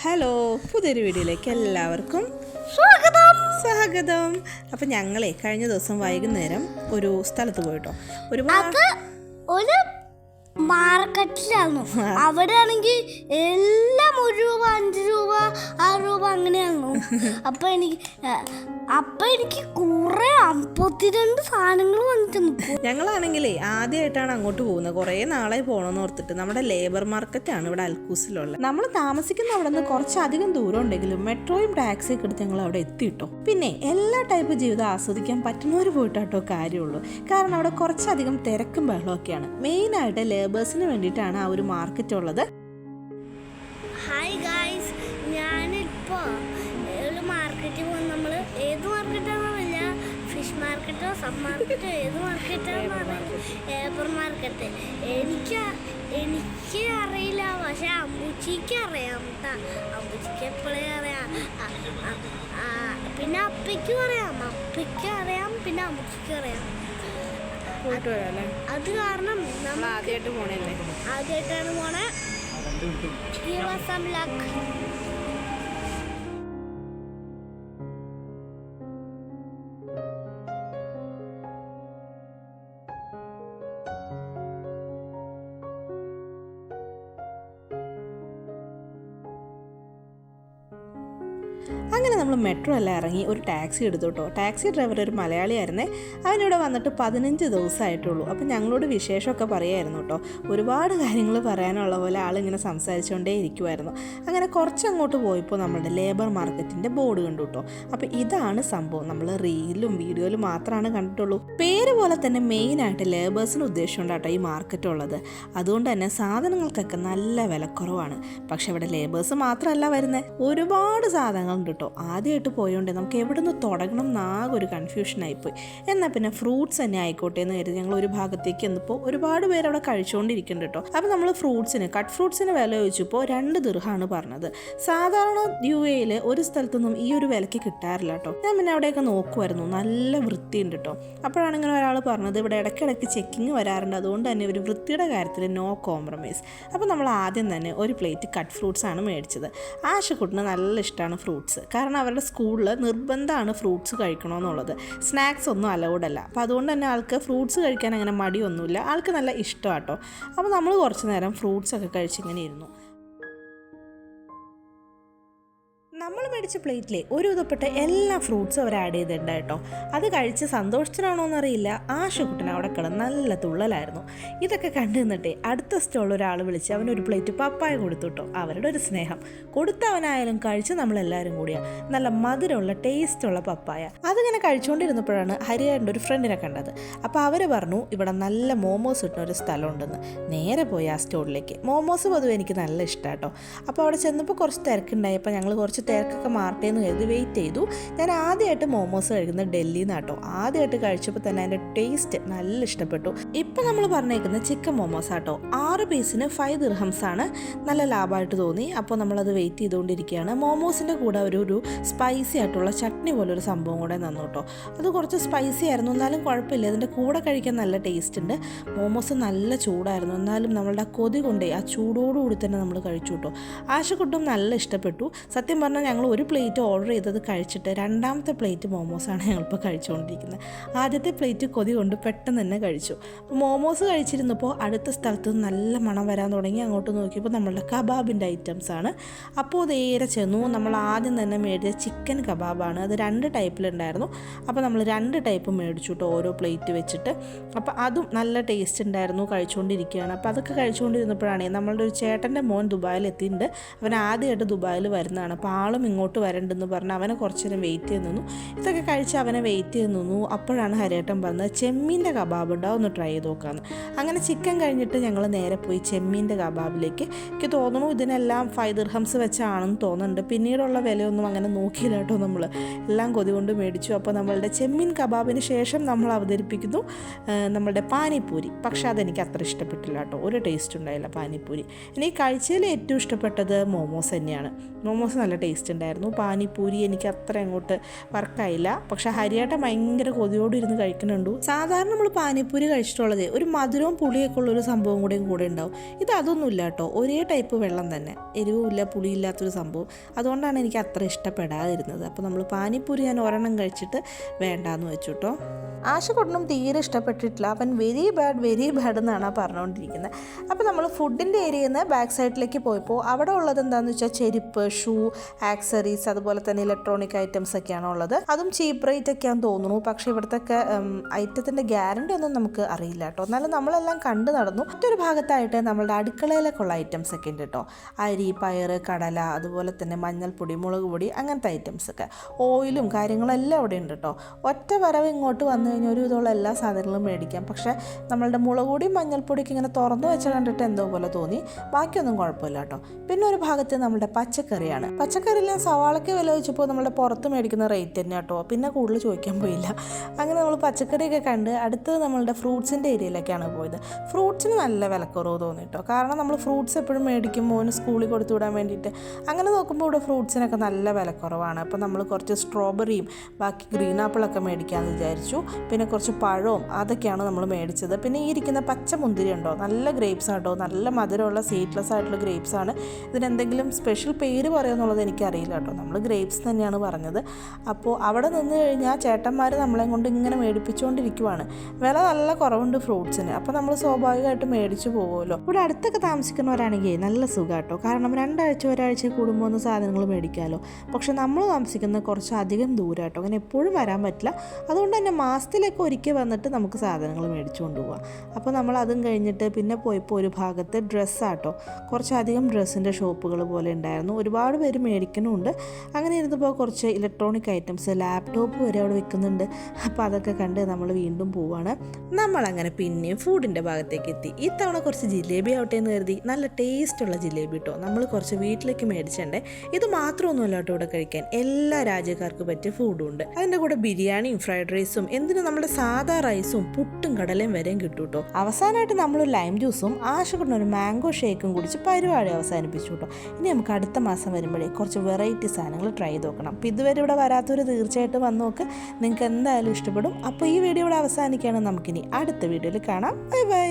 Hello പുതിയൊരു വീഡിയോയിലേക്ക് എല്ലാവർക്കും സ്വാഗതം. സ്വാഗതം. അപ്പം ഞങ്ങളെ കഴിഞ്ഞ ദിവസം വൈകുന്നേരം ഒരു സ്ഥലത്ത് പോയിട്ടോ. ഒരുപാട് ഒരു മാർക്കറ്റിലാണോ അവിടെ ആണെങ്കിൽ എല്ലാം ഒരു രൂപ അഞ്ച് രൂപ ആറ് രൂപ അങ്ങനെയായിരുന്നു അപ്പൊ എനിക്ക് അപ്പൊ എനിക്ക് കുറെ അമ്പത്തിരണ്ട് സാധനങ്ങൾ വന്നിട്ടുണ്ട് ഞങ്ങളാണെങ്കിലേ ആദ്യമായിട്ടാണ് അങ്ങോട്ട് പോകുന്നത്. കുറേ നാളെ പോകണമെന്ന് ഓർത്തിട്ട് നമ്മുടെ ലേബർ മാർക്കറ്റാണ് ഇവിടെ അൽക്കൂസിലുള്ളത്. നമ്മൾ താമസിക്കുന്ന അവിടെ നിന്ന് കുറച്ചധികം ദൂരം ഉണ്ടെങ്കിലും മെട്രോയും ടാക്സിയൊക്കെ എടുത്ത് ഞങ്ങൾ അവിടെ എത്തിയിട്ടോ. പിന്നെ എല്ലാ ടൈപ്പ് ജീവിതം ആസ്വദിക്കാൻ പറ്റുന്നവർ പോയിട്ടാട്ടോ കാര്യമുള്ളൂ. കാരണം അവിടെ കുറച്ചധികം തിരക്കും ബഹളമൊക്കെയാണ്. മെയിനായിട്ട് ലേബേഴ്സിന് വേണ്ടിയിട്ടാണ് ആ ഒരു മാർക്കറ്റ് ഉള്ളത്. ഞാനിപ്പോ ഒരു മാർക്കറ്റിൽ പോകുന്ന നമ്മൾ ഏത് മാർക്കറ്റാണെന്നില്ല ഫിഷ് മാർക്കറ്റോ സബ് മാർക്കറ്റോ ഏത് മാർക്കറ്റാണെന്ന് അറിയില്ല. ഏബർ മാർക്കറ്റ് എനിക്ക് എനിക്ക് അറിയില്ല. പക്ഷെ അമ്മൂച്ചിക്ക് അറിയാം. അമ്മൂച്ചിക്ക് എപ്പോഴേ അറിയാം. പിന്നെ അപ്പയ്ക്കും അറിയാം. അപ്പയ്ക്കും അറിയാം പിന്നെ അമ്മൂച്ചിക്കും അറിയാം. അത് കാരണം നമ്മൾ ആദ്യമായിട്ട് പോണല്ലേ ആദ്യമായിട്ടാണ് പോണേ. Give us some luck. Metro എല്ലാം ഇറങ്ങി ഒരു ടാക്സി എടുത്തു കേട്ടോ ടാക്സി ഡ്രൈവർ ഒരു മലയാളിയായിരുന്നേ. അവനിവിടെ വന്നിട്ട് പതിനഞ്ച് ദിവസമായിട്ടുള്ളൂ അപ്പം ഞങ്ങളോട് വിശേഷമൊക്കെ പറയായിരുന്നു കേട്ടോ ഒരുപാട് കാര്യങ്ങൾ പറയാനുള്ള പോലെ ആളിങ്ങനെ സംസാരിച്ചുകൊണ്ടേ ഇരിക്കുമായിരുന്നു അങ്ങനെ കുറച്ചങ്ങോട്ട് പോയപ്പോൾ നമ്മുടെ ലേബർ മാർക്കറ്റിന്റെ ബോർഡ് കണ്ടു കേട്ടോ അപ്പോൾ ഇതാണ് സംഭവം. നമ്മൾ റീലും വീഡിയോയിലും മാത്രമാണ് കണ്ടിട്ടുള്ളൂ. പേര് പോലെ തന്നെ മെയിനായിട്ട് ലേബേഴ്സിന് ഉദ്ദേശമുണ്ടാട്ടോ ഈ മാർക്കറ്റ് ഉള്ളത്. അതുകൊണ്ട് തന്നെ സാധനങ്ങൾക്കൊക്കെ നല്ല വിലക്കുറവാണ്. പക്ഷെ ഇവിടെ ലേബേഴ്സ് മാത്രമല്ല വരുന്നത് ഒരുപാട് സാധനങ്ങളുണ്ട് കേട്ടോ ആദ്യമായിട്ട് പോയോണ്ട് നമുക്ക് എവിടെ നിന്ന് തുടങ്ങണം എന്നാകെ ഒരു കൺഫ്യൂഷനായിപ്പോയി എന്നാൽ പിന്നെ ഫ്രൂട്ട്സ് തന്നെ ആയിക്കോട്ടെ എന്ന് കരുതി ഞങ്ങൾ ഒരു ഭാഗത്തേക്ക് എന്നപ്പോൾ ഒരുപാട് പേര് അവിടെ കഴിച്ചുകൊണ്ടിരിക്കുന്നുണ്ട് കേട്ടോ അപ്പോൾ നമ്മൾ ഫ്രൂട്ട്സിന് കട്ട് ഫ്രൂട്ട്സിന് വില ചോദിച്ചപ്പോൾ രണ്ട് ദിർഹാണ് പറഞ്ഞത്. സാധാരണ യു എയിൽ ഒരു സ്ഥലത്തൊന്നും ഈ ഒരു വിലയ്ക്ക് കിട്ടാറില്ല കേട്ടോ ഞാൻ പിന്നെ അവിടെയൊക്കെ നോക്കുമായിരുന്നു നല്ല വൃത്തിയുണ്ട് കേട്ടോ അപ്പോഴാണ് ഇങ്ങനെ ഒരാൾ പറഞ്ഞത് ഇവിടെ ഇടയ്ക്കിടയ്ക്ക് ചെക്കിങ് വരാറുണ്ട്. അതുകൊണ്ട് തന്നെ ഒരു വൃത്തിയുടെ കാര്യത്തിൽ നോ കോംപ്രമൈസ് അപ്പോൾ നമ്മൾ ആദ്യം തന്നെ ഒരു പ്ലേറ്റ് കട്ട് ഫ്രൂട്ട്സ് ആണ് മേടിച്ചത്. ആശക്കുട്ടിന് നല്ല ഇഷ്ടമാണ് ഫ്രൂട്ട്സ് കാരണം അവരുടെ സ്കൂളിൽ നിർബന്ധമാണ് ഫ്രൂട്ട്സ് കഴിക്കണമെന്നുള്ളത്. സ്നാക്സ് ഒന്നും അലൗഡ് അല്ല. അപ്പോൾ അതുകൊണ്ട് തന്നെ ആൾക്ക് ഫ്രൂട്ട്സ് കഴിക്കാൻ അങ്ങനെ മടിയൊന്നുമില്ല. ആൾക്ക് നല്ല ഇഷ്ടമാട്ടോ. അപ്പോൾ നമ്മൾ കുറച്ച് നേരം ഫ്രൂട്ട്സ് ഒക്കെ കഴിച്ചിങ്ങനെ ഇരുന്നു. നമ്മൾ മേടിച്ച പ്ലേറ്റിലെ ഒരു വിധപ്പെട്ട എല്ലാ ഫ്രൂട്ട്സും അവർ ആഡ് ചെയ്തിട്ടുണ്ട് കേട്ടോ. അത് കഴിച്ച് സന്തോഷത്തിനാണോ എന്നറിയില്ല. ആശുക്കുട്ടൻ അവിടെ കിടന്ന് നല്ല തുള്ളലായിരുന്നു. ഇതൊക്കെ കണ്ടു നിന്നിട്ടേ അടുത്ത സ്റ്റോളിൽ ഒരാൾ വിളിച്ച് അവനൊരു പ്ലേറ്റ് പപ്പായ കൊടുത്തു കേട്ടോ. അവരുടെ ഒരു സ്നേഹം. കൊടുത്തവനായാലും കഴിച്ച് നമ്മളെല്ലാവരും കൂടിയാണ് നല്ല മധുരമുള്ള ടേസ്റ്റുള്ള പപ്പായ. അതിങ്ങനെ കഴിച്ചുകൊണ്ടിരുന്നപ്പോഴാണ് ഹരിയാറിന്റെ ഒരു ഫ്രണ്ടിനെ കണ്ടത്. അപ്പോൾ അവർ പറഞ്ഞു ഇവിടെ നല്ല മോമോസ് കിട്ടുന്ന ഒരു സ്ഥലമുണ്ടെന്ന്. നേരെ പോയി ആ സ്റ്റോളിലേക്ക് മോമോസ് പൊതുവെ എനിക്ക് നല്ല ഇഷ്ടമാണ് കേട്ടോ. അപ്പോൾ അവിടെ ചെന്നപ്പോൾ കുറച്ച് തിരക്കുണ്ടായപ്പോൾ ഞങ്ങൾ കുറച്ച് തിരക്കൊക്കെ മാറട്ടെ എന്ന് കരുതി വെയിറ്റ് ചെയ്തു. ഞാൻ ആദ്യമായിട്ട് മോമോസ് കഴിക്കുന്നത് ഡൽഹിയിൽ നിന്നാട്ടോ ആദ്യമായിട്ട് കഴിച്ചപ്പോൾ തന്നെ അതിന്റെ ടേസ്റ്റ് നല്ല ഇഷ്ടപ്പെട്ടു. ഇപ്പം നമ്മൾ പറഞ്ഞേക്കുന്നത് ചിക്കൻ മോമോസ് ആട്ടോ ആറ് പീസിന് ഫൈവ് ദിർഹംസ് ആണ്. നല്ല ലാഭമായിട്ട് തോന്നി. അപ്പോൾ നമ്മളത് വെയിറ്റ് ചെയ്തുകൊണ്ടിരിക്കുകയാണ്. മോമോസിന്റെ കൂടെ ഒരു ഒരു സ്പൈസി ആയിട്ടുള്ള ചട്നി പോലെ ഒരു സംഭവം കൂടെ തന്നു കേട്ടോ അത് കുറച്ച് സ്പൈസി ആയിരുന്നു. എന്നാലും കുഴപ്പമില്ല. അതിന്റെ കൂടെ കഴിക്കാൻ നല്ല ടേസ്റ്റ് ഉണ്ട്. മോമോസ് നല്ല ചൂടായിരുന്നു. എന്നാലും നമ്മളുടെ കൊതി കൊണ്ടേ ആ ചൂടോടുകൂടി തന്നെ നമ്മൾ കഴിച്ചു കേട്ടോ ആശക്കുട്ടും നല്ല ഇഷ്ടപ്പെട്ടു. സത്യം പറഞ്ഞാൽ ഞങ്ങൾ ഒരു പ്ലേറ്റ് ഓർഡർ ചെയ്തത് കഴിച്ചിട്ട് രണ്ടാമത്തെ പ്ലേറ്റ് മോമോസാണ് ഞങ്ങളിപ്പോൾ കഴിച്ചുകൊണ്ടിരിക്കുന്നത്. ആദ്യത്തെ പ്ലേറ്റ് കൊതി കൊണ്ട് പെട്ടെന്ന് തന്നെ കഴിച്ചു. മോമോസ് കഴിച്ചിരുന്നപ്പോൾ അടുത്ത സ്ഥലത്ത് നല്ല മണം വരാൻ തുടങ്ങി. അങ്ങോട്ട് നോക്കിയപ്പോൾ നമ്മളുടെ കബാബിന്റെ ഐറ്റംസ് ആണ്. അപ്പോൾ നേരെ ചെന്നു. നമ്മൾ ആദ്യം തന്നെ മേടിച്ച ചിക്കൻ കബാബാണ്. അത് രണ്ട് ടൈപ്പിലുണ്ടായിരുന്നു. അപ്പോൾ നമ്മൾ രണ്ട് ടൈപ്പ് മേടിച്ചു കേട്ടോ ഓരോ പ്ലേറ്റ് വെച്ചിട്ട്. അപ്പോൾ അതും നല്ല ടേസ്റ്റ് ഉണ്ടായിരുന്നു കഴിച്ചുകൊണ്ടിരിക്കുകയാണ്. അപ്പോൾ അതൊക്കെ കഴിച്ചുകൊണ്ടിരുന്നപ്പോഴാണ് നമ്മളുടെ ഒരു ചേട്ടന്റെ മോൻ ദുബായിൽ എത്തിയിട്ടുണ്ട് അവൻ ആദ്യമായിട്ട് ദുബായിൽ വരുന്നതാണ്. അപ്പോൾ ആളും ഇങ്ങോട്ട് വരണ്ടെന്ന് പറഞ്ഞ് അവനെ കുറച്ചു നേരം വെയിറ്റ് ചെയ്ത് നിന്നു. ഇതൊക്കെ കഴിച്ച് അവനെ വെയിറ്റ് ചെയ്ത് നിന്നു. അപ്പോഴാണ് ഹരേട്ടൻ പറഞ്ഞത് ചെമ്മീന്റെ കബാബ് ഉണ്ടാവും ഒന്ന് ട്രൈ ചെയ്ത് നോക്കാമെന്ന് അങ്ങനെ ചിക്കൻ കഴിഞ്ഞിട്ട് ഞങ്ങൾ നേരെ പോയി ചെമ്മീന്റെ കബാബിലേക്ക്. എനിക്ക് തോന്നുന്നു ഇതിനെല്ലാം ഫൈവ് ദിർഹംസ് വെച്ചാണെന്ന് തോന്നുന്നുണ്ട്. പിന്നീടുള്ള വിലയൊന്നും അങ്ങനെ നോക്കിയില്ല കേട്ടോ നമ്മൾ എല്ലാം കൊതി കൊണ്ട് മേടിച്ചു. അപ്പോൾ നമ്മളുടെ ചെമ്മീൻ കബാബിന് ശേഷം നമ്മൾ അവതരിപ്പിക്കുന്നു നമ്മളുടെ പാനിപ്പൂരി. പക്ഷെ അതെനിക്ക് അത്ര ഇഷ്ടപ്പെട്ടില്ല കേട്ടോ. ഒരു ടേസ്റ്റ് ഉണ്ടായില്ല പാനിപ്പൂരി. ഇനി കഴിച്ചതിൽ ഏറ്റവും ഇഷ്ടപ്പെട്ടത് മോമോസ് തന്നെയാണ്. മോമോസ് നല്ല ടേസ്റ്റ് ടേസ്റ്റ് ഉണ്ടായിരുന്നു. പാനിപ്പൂരി എനിക്ക് അത്ര അങ്ങോട്ട് വർക്കായില്ല പക്ഷെ ഹരിയാട്ട ഭയങ്കര കൊതിയോട് ഇരുന്ന് കഴിക്കുന്നുണ്ട്. സാധാരണ നമ്മൾ പാനിപ്പൂരി കഴിച്ചിട്ടുള്ളത് ഒരു മധുരവും പുളിയൊക്കെ ഉള്ള ഒരു സംഭവം കൂടെയും കൂടെ ഉണ്ടാവും. ഇത് അതൊന്നുമില്ല കേട്ടോ. ഒരേ ടൈപ്പ് വെള്ളം തന്നെ. എരിവുമില്ല പുളിയില്ലാത്തൊരു സംഭവം. അതുകൊണ്ടാണ് എനിക്ക് അത്ര ഇഷ്ടപ്പെടാതിരുന്നത്. അപ്പോൾ നമ്മൾ പാനിപ്പൂരി ഞാൻ ഒരെണ്ണം കഴിച്ചിട്ട് വേണ്ടാന്ന് വെച്ചു കേട്ടോ. ആശകൊട്ടനും തീരെ ഇഷ്ടപ്പെട്ടിട്ടില്ല. അവൻ വെരി ബാഡ് വെരി ബാഡ് എന്നാണ് പറഞ്ഞുകൊണ്ടിരിക്കുന്നത്. അപ്പോൾ നമ്മൾ ഫുഡിന്റെ ഏരിയയിൽ നിന്ന് ബാക്ക് സൈഡിലേക്ക് പോയപ്പോൾ അവിടെ ഉള്ളത് എന്താണെന്ന് വെച്ചാൽ ചെരുപ്പ് ഷൂ ആക്സറീസ് അതുപോലെ തന്നെ ഇലക്ട്രോണിക് ഐറ്റംസ് ഒക്കെയാണ് ഉള്ളത്. അതും ചീപ്പ് റേറ്റ് ഒക്കെയാണെന്ന് തോന്നുന്നു. പക്ഷെ ഇവിടുത്തെ ഐറ്റത്തിന്റെ ഗ്യാരണ്ടി ഒന്നും നമുക്ക് അറിയില്ല കേട്ടോ. എന്നാലും നമ്മളെല്ലാം കണ്ടു നടന്നു. മറ്റൊരു ഭാഗത്തായിട്ട് നമ്മളുടെ അടുക്കളയിലൊക്കെ ഉള്ള ഐറ്റംസ് ഒക്കെ ഉണ്ട് കേട്ടോ. അരി പയറ് കടല അതുപോലെ തന്നെ മഞ്ഞൾപ്പൊടി മുളക് പൊടി അങ്ങനത്തെ ഐറ്റംസ് ഒക്കെ. ഓയിലും കാര്യങ്ങളും എല്ലാം അവിടെ ഉണ്ട് കേട്ടോ. ഒറ്റ വരവ് ഇങ്ങോട്ട് വന്നു കഴിഞ്ഞാൽ ഒരു വിധമുള്ള എല്ലാ സാധനങ്ങളും മേടിക്കാം. പക്ഷേ നമ്മളുടെ മുളക് പൊടിയും ഇങ്ങനെ തുറന്നു വെച്ച് കണ്ടിട്ട് എന്തോ പോലെ തോന്നി. ബാക്കിയൊന്നും കുഴപ്പമില്ല കേട്ടോ. പിന്നെ ഒരു ഭാഗത്ത് നമ്മുടെ പച്ചക്കറിയാണ്. പച്ചക്കറിയിൽ ഞാൻ സവാളയ്ക്ക് വില വെച്ചപ്പോൾ നമ്മുടെ പുറത്ത് മേടിക്കുന്ന റേറ്റ് തന്നെ കേട്ടോ. പിന്നെ കൂടുതൽ ചോദിക്കാൻ പോയില്ല. അങ്ങനെ നമ്മൾ പച്ചക്കറിയൊക്കെ കണ്ട് അടുത്തത് നമ്മളുടെ ഫ്രൂട്ട്സിന്റെ ഏരിയയിലേക്കാണ് പോയത്. ഫ്രൂട്ട്സിന് നല്ല വിലക്കുറവ് തോന്നി കേട്ടോ. കാരണം നമ്മൾ ഫ്രൂട്ട്സ് എപ്പോഴും മേടിക്കുമ്പോൾ മോന് സ്കൂളിൽ കൊടുത്തു വിടാൻ വേണ്ടിയിട്ട്. അങ്ങനെ നോക്കുമ്പോൾ ഇവിടെ ഫ്രൂട്ട്സിനൊക്കെ നല്ല വിലക്കുറവാണ്. അപ്പോൾ നമ്മൾ കുറച്ച് സ്ട്രോബെറിയും ബാക്കി ഗ്രീൻ ആപ്പിളൊക്കെ മേടിക്കാമെന്ന് വിചാരിച്ചു. പിന്നെ കുറച്ച് പഴവും അതൊക്കെയാണ് നമ്മൾ മേടിച്ചത്. പിന്നെ ഈ ഇരിക്കുന്ന പച്ച മുന്തിരി ഉണ്ടോ? നല്ല ഗ്രേപ്സ് ആട്ടോ നല്ല മധുരമുള്ള സീറ്റ്ലെസ് ആയിട്ടുള്ള ഗ്രേപ്സ് ആണ്. ഇതിനെന്തെങ്കിലും സ്പെഷ്യൽ പേര് പറയുമെന്നുള്ളത് എനിക്കറിയില്ല കേട്ടോ. നമ്മൾ ഗ്രേപ്സ് തന്നെയാണ് പറഞ്ഞത്. അപ്പോൾ അവിടെ നിന്ന് കഴിഞ്ഞാൽ ചേട്ടന്മാർ നമ്മളെ കൊണ്ട് ഇങ്ങനെ മേടിപ്പിച്ചുകൊണ്ടിരിക്കുവാണ്. വില നല്ല കുറവുണ്ട് ഫ്രൂട്ട്സിന്. അപ്പോൾ നമ്മൾ സ്വാഭാവികമായിട്ട് മേടിച്ചു പോകുമല്ലോ ഇവിടെ അടുത്തൊക്കെ താമസിക്കുന്നവരാണെങ്കിൽ നല്ല സുഖം കേട്ടോ. കാരണം രണ്ടാഴ്ച ഒരാഴ്ച കൂടുമ്പോൾ ഒന്ന് സാധനങ്ങൾ മേടിക്കാമല്ലോ പക്ഷെ നമ്മൾ താമസിക്കുന്ന കുറച്ച് അധികം ദൂരം കേട്ടോ. അങ്ങനെ എപ്പോഴും വരാൻ പറ്റില്ല. അതുകൊണ്ട് തന്നെ മാസത്തിലേക്ക് ഒരിക്കൽ വന്നിട്ട് നമുക്ക് സാധനങ്ങൾ മേടിച്ചു കൊണ്ടുപോകാം അപ്പോൾ നമ്മൾ അതും കഴിഞ്ഞിട്ട് പിന്നെ പോയപ്പോൾ ഒരു ഭാഗത്ത് ഡ്രസ്സാട്ടോ കുറച്ചധികം ഡ്രസ്സിന്റെ ഷോപ്പുകൾ പോലെ ഉണ്ടായിരുന്നു. ഒരുപാട് പേര് മേടിക്കണമുണ്ട് അങ്ങനെ ഇരുന്നപ്പോൾ കുറച്ച് ഇലക്ട്രോണിക് ഐറ്റംസ് ലാപ്ടോപ്പ് വരെ അവിടെ വെക്കുന്നുണ്ട്. അപ്പോൾ അതൊക്കെ കണ്ട് നമ്മൾ വീണ്ടും പോവാണ്. നമ്മളങ്ങനെ പിന്നെയും ഫുഡിന്റെ ഭാഗത്തേക്ക് എത്തി. ഇത്തവണ കുറച്ച് ജിലേബി ആവട്ടെ എന്ന് കരുതി. നല്ല ടേസ്റ്റുള്ള ജിലേബി കേട്ടോ നമ്മൾ കുറച്ച് വീട്ടിലേക്ക് മേടിച്ചിട്ടുണ്ടേ ഇത് മാത്രമൊന്നുമല്ല കേട്ടോ ഇവിടെ കഴിക്കാൻ. എല്ലാ രാജ്യക്കാർക്ക് പറ്റിയ ഫുഡും ഉണ്ട്. അതിന്റെ കൂടെ ബിരിയാണിയും ഫ്രൈഡ് റൈസും എന്തിനും നമ്മുടെ സാധാ റൈസും പുട്ടും കടലയും വരെയും കിട്ടും കേട്ടോ അവസാനമായിട്ട് നമ്മൾ ലൈം ജ്യൂസും ആശ ഒരു മാംഗോ ഷേക്കും കുടിച്ച് പരിപാടി അവസാനിപ്പിച്ചു കേട്ടോ ഇനി നമുക്ക് അടുത്ത മാസം വരുമ്പോഴേ വെറൈറ്റി സാധനങ്ങൾ ട്രൈ ചെയ്ത് നോക്കണം അപ്പോൾ ഇതുവരെ ഇവിടെ വരാത്തവർ തീർച്ചയായിട്ടും വന്ന് നോക്ക്. നിങ്ങൾക്ക് എന്തായാലും ഇഷ്ടപ്പെടും. അപ്പോൾ ഈ വീഡിയോ ഇവിടെ അവസാനിക്കുകയാണ്. നമുക്കിനി അടുത്ത വീഡിയോയിൽ കാണാം. Bye bye